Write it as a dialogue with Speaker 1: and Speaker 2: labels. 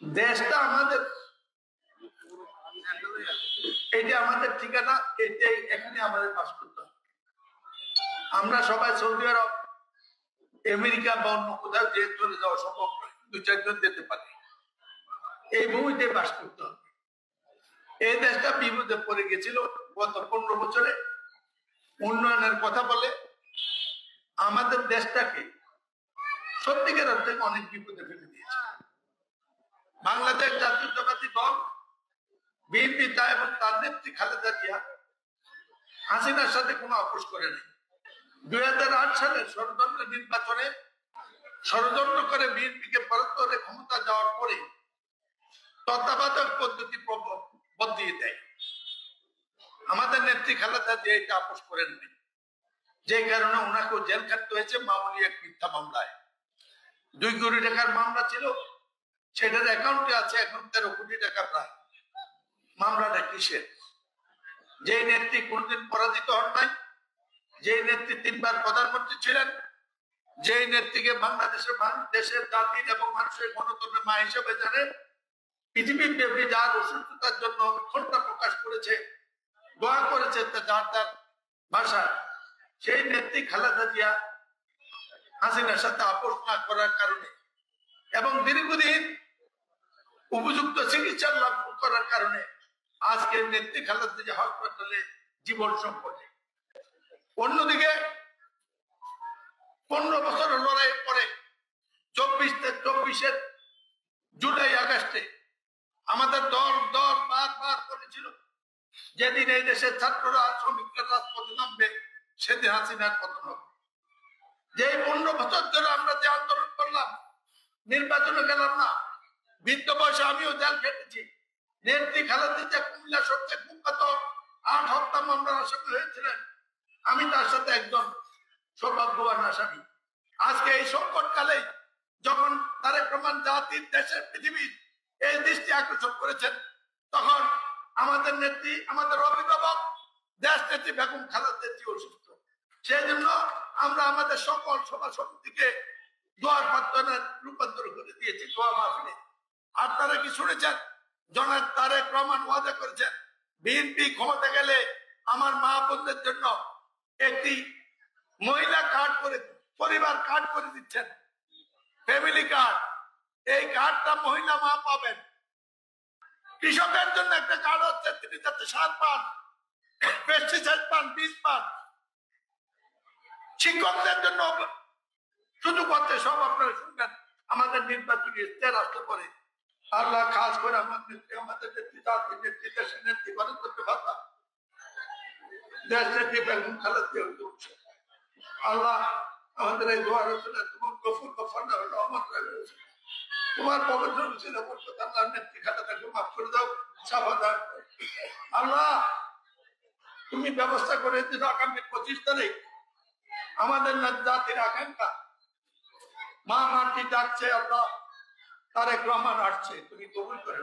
Speaker 1: দেশটা আমাদের। এটা আমাদের ঠিকানা, এটাই এখানে আমাদের বাস করতে আমরা সবাই সৌদি আরব, আমেরিকা বা অন্য কোথাও যে চলে যাওয়া সম্ভব দু চারজন যেতে পারে। এই ভূমিতে বাস করতে হবে। এই দেশটা বিপদে পড়ে গেছিল গত পনেরো বছরে। উন্নয়নের কথা বলে আমাদের দেশটাকে সত্যিকার অর্থে অনেক বিপদে ফেলে দিয়েছে। বাংলাদেশ জাতীয়তাবাদী দল, বিএনপি তা এবং তার নেত্রী খালেদা জিয়া হাসিনার সাথে কোনো আপোষ করে নেই। দুই হাজার আট সালে ষড়যন্ত্র নির্বাচনে ষড়যন্ত্র করে বিএনপিকে পরত্তরে ক্ষমতা যাওয়ার পরে তত্ত্বাবধায়ক পদ্ধতি বদলিয়ে দেয়। আমাদের নেত্রী খালেদা জিয়া এটা আপোষ করেননি যে কারণে ওনাকেও জেল খাটতে হয়েছে মামুলি এক মিথ্যা মামলায়। দুই কোটি টাকার মামলা ছিল সেটার অ্যাকাউন্টে আছে, এখন তেরো কোটি টাকা প্রায়। মামলাটা কিসের? যে নেত্রী কোনদিন পরাজিত হন নাই যে নেত্রী তিনবার প্রধানমন্ত্রী ছিলেন যে নেত্রীকে বাংলাদেশের মানুষ, দেশের জাতির এবং মানুষের গণতন্ত্রের মা হিসেবে জানেন পৃথিবী ব্যাপী যার অসুস্থতার জন্য ক্ষমতা প্রকাশ করেছে, দোয়া করেছে যার তার ভাষা। সেই নেত্রী খালেদা জিয়া হাসিনার সাথে আপোষ না করার কারণে এবং দীর্ঘদিন উপযুক্ত চিকিৎসা লাভ করার কারণে আজকে নেত্রী খালেদা হাসপাতালে জীবন সংকটে অন্যদিকে, পনেরো বছরের লড়াইয়ের পরে চব্বিশ চব্বিশের জুলাই, আগস্টে আমাদের দল দল বার বার করেছিল যেদিন এই দেশের ছাত্ররা শ্রমিকরা রাজপথে নামবে, সেদিন হাসিনার পতন হবে। যে পনেরো বছর ধরে আমরা যে আন্দোলন করলাম, নির্বাচনে গেলাম না বৃদ্ধ বয়সে আমিও জেল খেটেছি নেত্রী খালেদা জিয়া কুমিল্লা সবচেয়ে কুখ্যাত আট হত্যা মামলার আসামি হয়েছিলেন। আমি তার সাথে একজন সৌভাগ্যবান আসামি। আজকে এই সংকটকালে যখন তারেক রহমান জাতির দেশের পৃথিবীর এই দৃষ্টি আকর্ষণ করেছেন, তখন আমাদের নেত্রী, আমাদের অভিভাবক, দেশ নেত্রী বেগম খালেদা জি অসুস্থ। সেই জন্য আমরা আমাদের সকল সভা সমিতিকে দোয়ার প্রার্থনার রূপান্তর করে দিয়েছি। দোয়া মাহফিলে। আপনারা কি শুনেছেন? জনাব তারেক রহমান ওয়াদা করেছেন, বিএনপি ক্ষমতা গেলে আমার মা বোনদের জন্য একটি মহিলা কার্ড করে, পরিবার কার্ড করে দিচ্ছেন। ফ্যামিলি কার্ড এই কার্ডটা মহিলা মা পাবেন। কৃষকের জন্য একটা কার্ড হচ্ছে, তিনি যাতে সার পান পেস্টিসাইড পান, বীজ পান। শিক্ষকদের জন্য সুযোগ হচ্ছে সব আপনারা শুনবেন, আমাদের নির্বাচনী ইস্তেহার আসতে পারে আল্লাহ খাস করে আমার আমাদের নেত্রী জাতির নেত্রী দেশের নেত্রী গণতন্ত্র ভাতা দেশ নেত্রী বেগম খালেদ উঠছে আল্লাহ আমাদের এই দোয়ার রচনা তোমার গফুর গফর রহমত রয়েছে তোমার পবিত্র রুচিলে বলছো আল্লাহ নেত্রী খালেদাকে মাফ করে দাও, সাফা দাও আল্লাহ, তুমি ব্যবস্থা করে দিন আগামী পঁচিশ তারিখ। আমাদের জাতির আকাঙ্ক্ষা। মা মাটি ডাকছে আল্লাহ। তারেক রহমান আসছে তুমি কবুল করে।